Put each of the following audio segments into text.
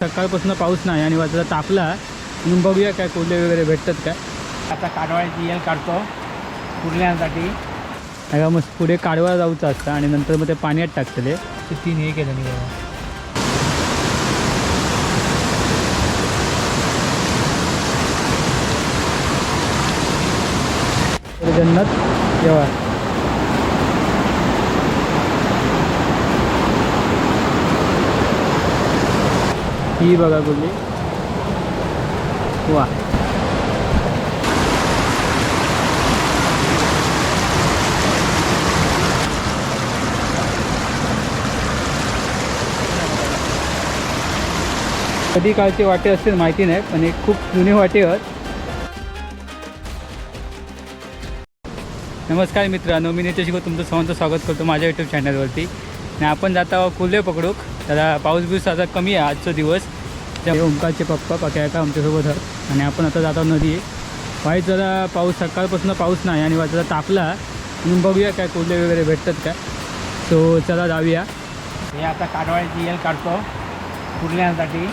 सकाळपासून पाऊस नाही आणि वाजता तापला. म्हणून बघूया काय कोल्हे वगैरे भेटतात काय. आता काढवायची येल काढतो कुर्ल्यांसाठी. अगा मग पुढे काढवा जाऊचं असतं आणि नंतर मग ते पाण्यात टाकतले. ते तीन हे केलं मी जन्नत जेव्हा ही बघा कुठली वा. कधी काळचे वाटे असतील माहिती नाही पण एक खूप जुने वाटे आहेत. नमस्कार मित्रांनो मी नितेश गो तुमचं सर्वांचं स्वागत करतो माझ्या यूट्यूब चॅनलवरती आणि आपण जात कुल्हे पकडूक. त्याला पाऊस बिऊस आता कमी आहे आजचा दिवस. त्या ओंकारचे पप्पा पाक्या का आमच्यासोबत. आहेत आणि आपण आता जात नदी. वाईट जरा पाऊस सकाळपासून पाऊस नाही आणि वाजता तापला. म्हणून बघूया काय कोल्हे वगैरे भेटतात काय सो चला जाऊया. हे आता काढवायची येल काढतो. कुर्ल्यांसाठी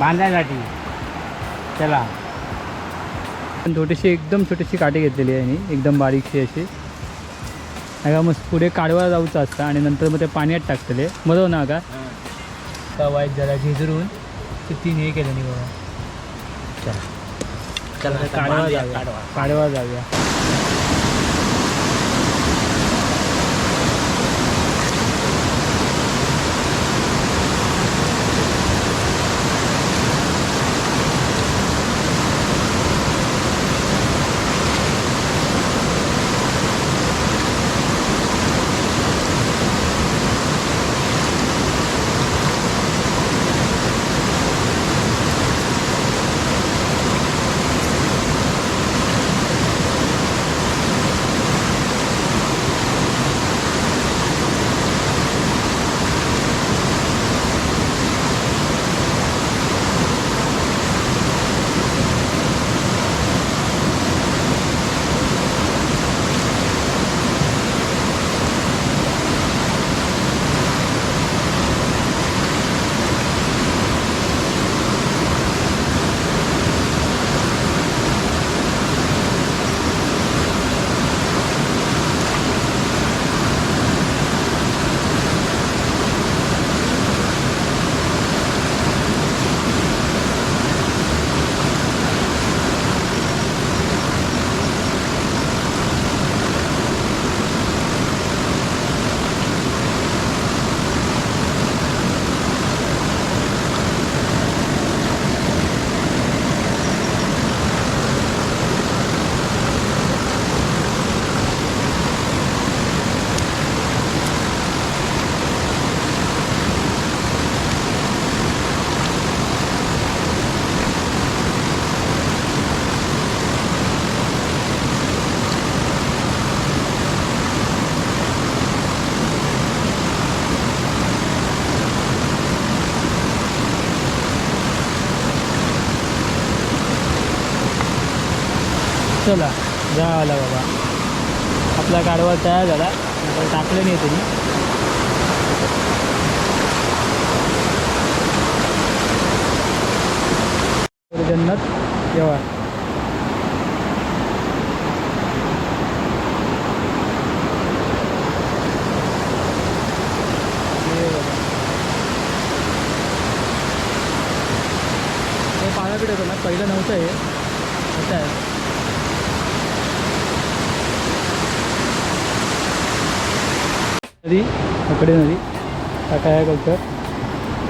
बांधण्यासाठी. चला. पण छोटीशी एकदम छोटीशी काठी घेतलेली आहे मी एकदम बारीकशी अशी. अगा मग पुढे काढवा जाऊचं असतं आणि नंतर मग ते पाण्यात टाकतले. बरोबर ना का वाईट जरा झिजरून ते तीन हे केलं नाही चला. काढवा जाऊया. काढवा जाऊया. चला. जा आला बाबा. आपला गाडवा तयार झाला. आता टाकलं नाही तुम्ही जन्नत जेव्हा पाण्याकडे होतं ना पहिलं नव्हतं हे. आता आहे. नदी अकडे नदी टाकाया कल्चर.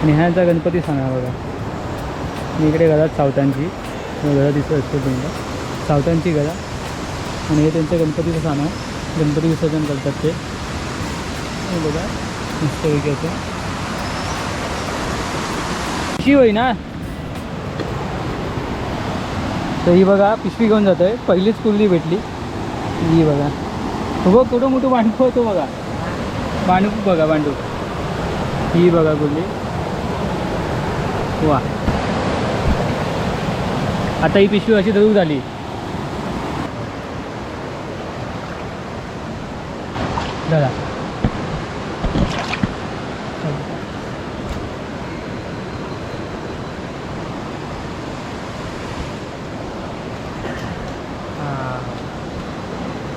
आणि ह्याचा गणपती सांगा बघा. मी इकडे घरात सावतांची घरा दिसत असते तुम्हाला सावतांची गदा आणि हे त्यांचं गणपतीचं स्थान गणपती विसर्जन करतात ते. बघा मस्तपैकी असं. पिशवी होई ना? तर ही बघा पिशवी घेऊन जातोय. पहिलीच कुर्ली भेटली. ही बघा. हो कुठं मोठं मांडतो होतो बघा. वाणूक बघा वांडूक ही बघा गुल्ली वा आता ही पिशवी अशी धरू झाली धरा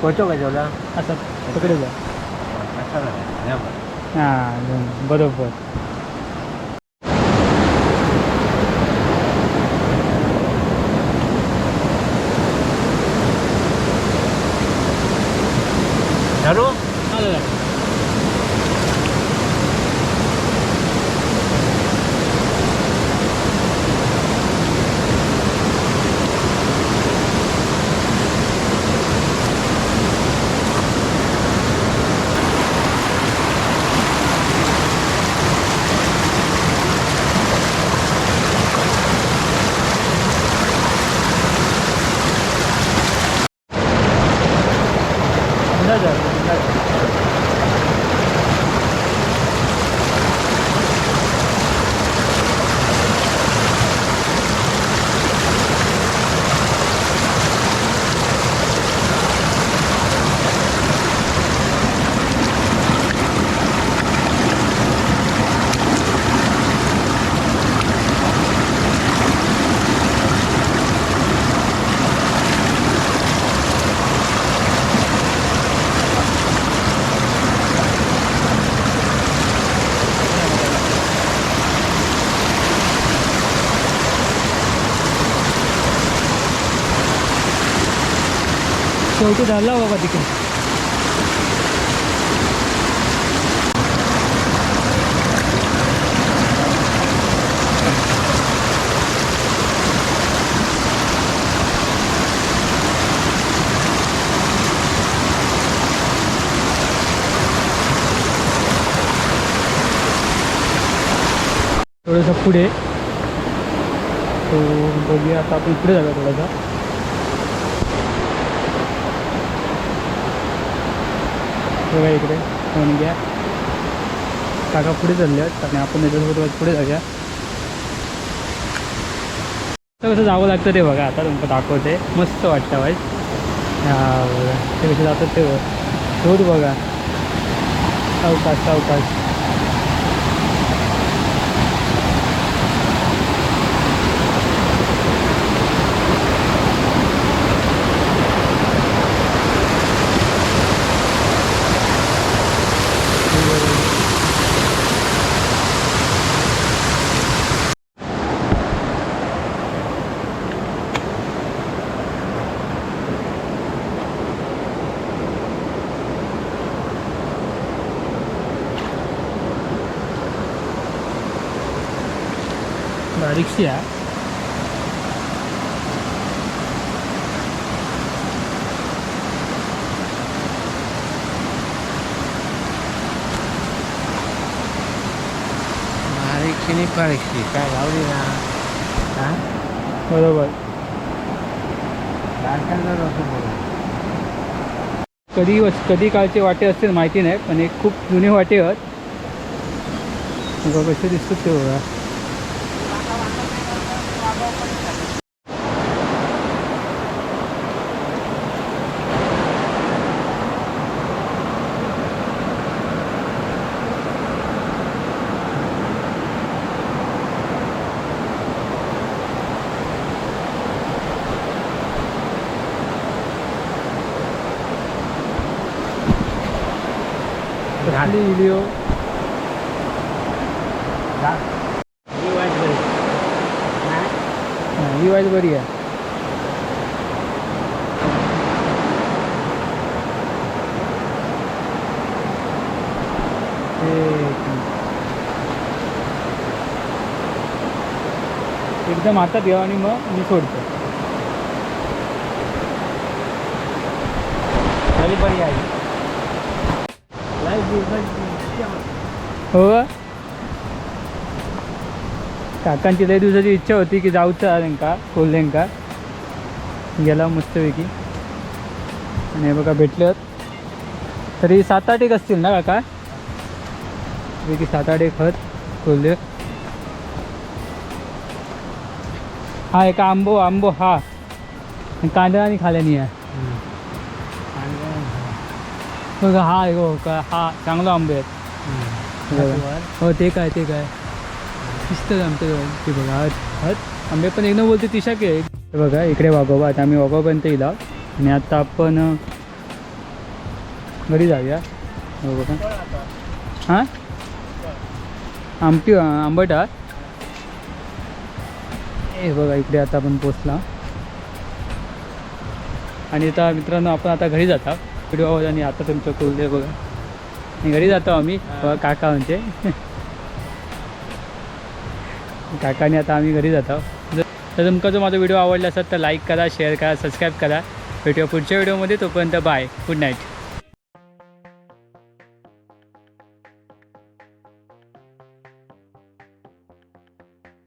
पोचो का जेवला असं पकडे जा 괜찮아요. 그냥 아, 좀 멀어보여. 야로? 아, 네. शेवटी झाला बाबा तिकडे. थोडंसं पुढे. तो बघूया आता आपण पुढे जाऊया थोडासा. बघा इकडे. फोन घ्या. काका पुढे चालले आहेत. आणि आपण त्याच्यासोबत पुढे जाऊया. तर कसं जावं लागतं ते बघा. आता तुमचं दाखवते. मस्त वाटतं वाईट ते कसे जातात ते बघा. शोध बघा. अवकाश अवकाश. नाही बारीकशी काय लावली ना हा? बरोबर. कधी कधी काळचे वाटे असतील माहिती नाही पण एक खूप जुने वाटे आहेत. बघा कसे दिसतात ते बघा. व्हिडिओ जा. ही बरी. आहे. एक- एकदम हातात घ्या आणि मग मी सोडतो. तरी बरी आहे. हो काकांची लय दिवसाची इच्छा होती की जाऊचं त्यांका कोल्हेंका गेला मस्तपैकी. आणि हे बघा भेटलं तरी सात आठ एक असतील ना काका? पैकी सात आठ एक खत कोल्हे हा एका आंबो आंबो हा. कांदा आणि खाल्यानी आहे. बघा हा आहे हो का हा चांगला आंबे आहेत. बघा. हो ते काय ते काय? दिसतं आमचं ते बघा हत आंबे पण एकदम बोलते तिशा के हे बघा इकडे वाघोबा आता आम्ही वाघोबापर्यंत येला आणि आता आपण घरी जाऊया. हो बघा. हां? आमटी आंबट हा हे बघा इकडे आता आपण पोचला. आणि आता मित्रांनो आपण आता घरी जाता. व्हिडिओ आवाज आणि आता तुमचं कुलदे बघा. आणि घरी जातो आम्ही काका म्हणजे काकाने आता आम्ही घरी जातो. जर तर तुमका जो माझा व्हिडिओ आवडला असेल तर लाईक करा शेअर करा सबस्क्राईब करा. भेटूया पुढच्या व्हिडिओमध्ये. तोपर्यंत बाय गुड नाईट